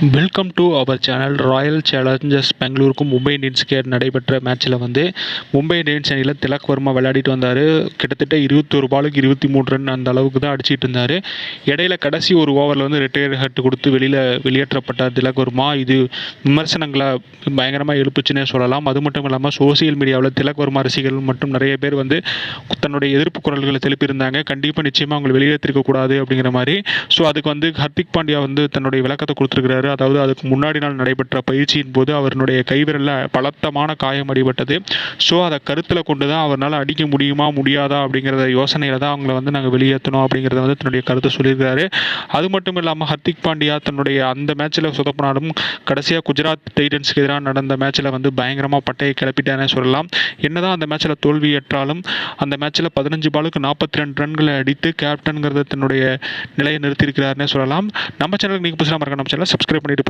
Welcome to our channel royal challengers பெங்களூருக்கும் மும்பை இந்தியன்ஸுக்கு நடைபெற்ற மேட்ச்சில் வந்து மும்பை இந்தியன்ஸ் அணியில் திலக் வர்மா விளையாடிட்டு வந்தார். கிட்டத்தட்ட இருபத்தொரு பாலுக்கு இருபத்தி மூணு ரன் அந்த அளவுக்கு தான் அடிச்சிட்டு இருந்தார். இடையில கடைசி ஒரு ஓவரில் வந்து ரிட்டையர் ஹட் கொடுத்து வெளியில் வெளியேற்றப்பட்டார் திலக் வர்மா. இது விமர்சனங்களை பயங்கரமாக எழுப்புச்சுன்னே சொல்லலாம். அது மட்டும் இல்லாமல் சோசியல் மீடியாவில் திலக் வர்மா ரசிகர்கள் மற்றும் நிறைய பேர் வந்து தன்னுடைய எதிர்ப்பு குரல்களை எழுப்பியிருந்தாங்க கண்டிப்பாக நிச்சயமாக அவங்களை வெளியேற்றிருக்கக்கூடாது அப்படிங்கிற மாதிரி. ஸோ அதுக்கு வந்து ஹர்திக் பாண்டியா வந்து தன்னுடைய விளக்கத்தை கொடுத்துருக்கிறாரு. அதாவது அதுக்கு முன்னாடி நாள் நடைபெற்ற பயிற்சியின் போது அவருடைய கைவிரலில் பலத்தமான காயம் அடிபட்டது. ஸோ அதை கருத்தில் கொண்டு தான் அவரால் அடிக்க முடியுமா முடியாதா அப்படிங்கிறத யோசனையில் தான் அவங்கள வந்து நாங்கள் வெளியேற்றணும் அப்படிங்கிறத வந்து தன்னுடைய கருத்தை சொல்லியிருக்காரு. அது மட்டும் இல்லாமல் ஹர்திக் பாண்டியா தன்னுடைய அந்த மேட்ச்சில் சொதப்பினாலும் கடைசியாக குஜராத் டைட்டன்ஸ்க்கு எதிராக நடந்த மேட்ச்சில் வந்து பயங்கரமாக பட்டையை கிளப்பிட்டானே சொல்லலாம். என்னதான் அந்த மேட்ச்சில் தோல்வியேற்றாலும் அந்த மேட்ச்சில் பதினஞ்சு பாலுக்கு நாற்பத்தி ரெண்டு ரன்களை அடித்து கேப்டன்கிறத தன்னுடைய நிலையை நிறுத்தியிருக்கிறாருன்னே சொல்லலாம். நம்ம சேனலுக்கு நீங்கள் புதுசாக மறக்க நம்ம சேனலை சப்ஸ்கிரைப் பண்ணிட்டு